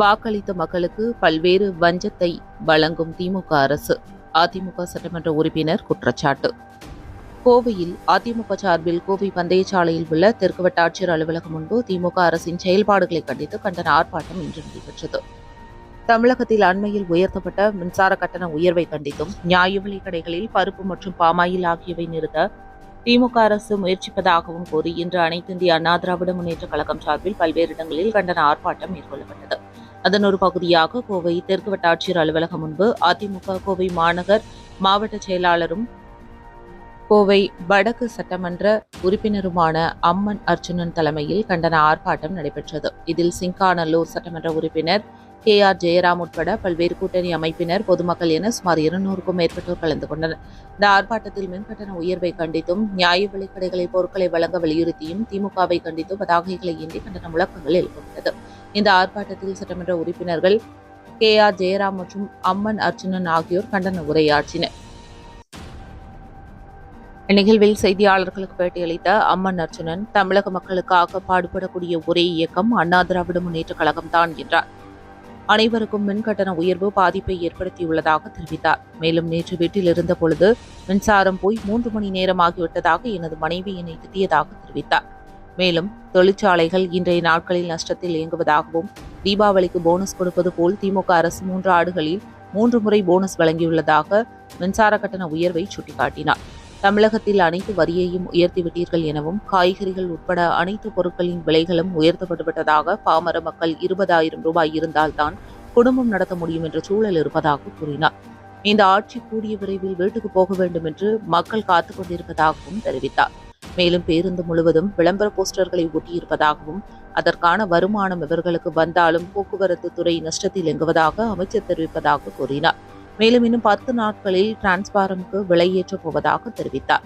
வாக்களித்த மக்களுக்கு பல்வேறு வஞ்சத்தை வழங்கும் திமுக அரசு அதிமுக சட்டமன்ற உறுப்பினர் குற்றச்சாட்டு. கோவையில் அதிமுக சார்பில் கோவை பந்தயச்சாலையில் உள்ள தெற்கு வட்டாட்சியர் அலுவலகம் முன்பு திமுக அரசின் செயல்பாடுகளை கண்டித்து கண்டன ஆர்ப்பாட்டம் இன்று நடைபெற்றது. தமிழகத்தில் அண்மையில் உயர்த்தப்பட்ட மின்சார கட்டண உயர்வை கண்டித்தும் நியாய விலைக் கடைகளில் பருப்பு மற்றும் பாமாயில் ஆகியவை நிறுத்த திமுக அரசு முயற்சிப்பதாகவும் கூறி இன்று அனைத்து இந்திய அண்ணா திராவிட முன்னேற்ற கழகம் சார்பில் பல்வேறு இடங்களில் கண்டன ஆர்ப்பாட்டம் மேற்கொள்ளப்பட்டது. அதன் ஒரு பகுதியாக கோவை தெற்கு வட்டாட்சியர் அலுவலகம் முன்பு அதிமுக கோவை மாநகர் மாவட்ட செயலாளரும் கோவை வடக்கு சட்டமன்ற உறுப்பினருமான அம்மன் அர்ஜுனன் தலைமையில் கண்டன ஆர்ப்பாட்டம் நடைபெற்றது. இதில் சிங்கானல்லூர் சட்டமன்ற உறுப்பினர் கே ஆர் ஜெயராம் உட்பட பல்வேறு கூட்டணி அமைப்பினர் பொதுமக்கள் என சுமார் இருநூறுக்கும் மேற்பட்டோர் கலந்து கொண்டனர். இந்த ஆர்ப்பாட்டத்தில் மின்கட்டண உயர்வை கண்டித்தும் நியாய விலைக்கடைகளில் பொருட்களை வழங்க வலியுறுத்தியும் திமுகவை கண்டித்தும் பதாகைகளை ஏந்தி கண்டன முழக்கங்கள் எழுப்பப்பட்டது. இந்த ஆர்ப்பாட்டத்தில் சட்டமன்ற உறுப்பினர்கள் கே ஆர் ஜெயராம் மற்றும் அம்மன் அர்ஜுனன் ஆகியோர் கண்டன உரையாற்றினர். இந்நிகழ்வில் செய்தியாளர்களுக்கு பேட்டியளித்த அம்மன் அர்ஜுனன் தமிழக மக்களுக்காக பாடுபடக்கூடிய ஒரே இயக்கம் அண்ணா திராவிட முன்னேற்ற கழகம்தான் என்றார். அனைவருக்கும் மின் கட்டண உயர்வு பாதிப்பை ஏற்படுத்தியுள்ளதாக தெரிவித்தார். மேலும் நேற்று வீட்டில் இருந்த பொழுது மின்சாரம் போய் மூன்று மணி நேரம் ஆகிவிட்டதாக எனது மனைவி என்னை திட்டியதாக தெரிவித்தார். மேலும் தொழிற்சாலைகள் இன்றைய நாட்களில் நஷ்டத்தில் இயங்குவதாகவும் தீபாவளிக்கு போனஸ் கொடுப்பது போல் திமுக அரசு மூன்று ஆண்டுகளில் மூன்று முறை போனஸ் வழங்கியுள்ளதாக மின்சார கட்டண உயர்வை சுட்டிக்காட்டினார். தமிழகத்தில் அனைத்து வரியையும் உயர்த்திவிட்டீர்கள் எனவும் காய்கறிகள் உட்பட அனைத்து பொருட்களின் விலைகளும் உயர்த்தப்பட்டுவிட்டதாக பாமர மக்கள் இருபதாயிரம் ரூபாய் இருந்தால்தான் குடும்பம் நடத்த முடியும் என்ற சூழல் இருப்பதாக கூறினார். இந்த ஆட்சி கூடிய விரைவில் வீட்டுக்கு போக வேண்டும் என்று மக்கள் காத்துக் கொண்டிருப்பதாகவும் தெரிவித்தார். மேலும் பேருந்து முழுவதும் விளம்பர போஸ்டர்களை ஒட்டியிருப்பதாகவும் அதற்கான வருமானம் இவர்களுக்கு வந்தாலும் போக்குவரத்து துறை நஷ்டத்தில் இயங்குவதாக அமைச்சர் தெரிவிப்பதாக கூறினார். மேலும் இன்னும் பத்து நாட்களில் டிரான்ஸ்பாரமுக்கு விலையேற்றப் போவதாக தெரிவித்தார்.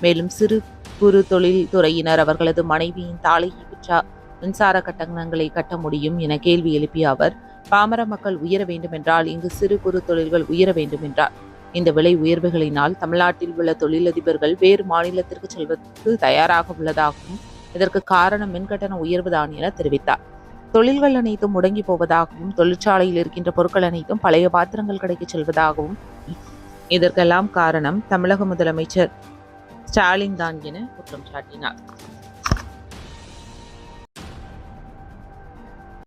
மேலும் சிறு குறு தொழில் துறையினர் அவர்களது மனைவியின் தாலையை விற்றா மின்சார கட்டணங்களை கட்ட முடியும் என கேள்வி எழுப்பிய அவர் பாமர மக்கள் உயர வேண்டுமென்றால் இங்கு சிறு குறு தொழில்கள் உயர வேண்டும் என்றார். இந்த விலை உயர்வுகளினால் தமிழ்நாட்டில் உள்ள தொழிலதிபர்கள் வேறு மாநிலத்திற்கு செல்வதற்கு தயாராக உள்ளதாகவும் இதற்கு காரணம் மின்கட்டண உயர்வுதான் என தெரிவித்தார். தொழில்கள் அனைத்தும் முடங்கி போவதாகவும் தொழிற்சாலையில் இருக்கின்ற பொருட்கள் அனைத்தும் பழைய பாத்திரங்கள் கடைக்கு செல்வதாகவும் இதற்கெல்லாம் காரணம் தமிழக முதலமைச்சர் ஸ்டாலின் தான் என குற்றம் சாட்டினார்.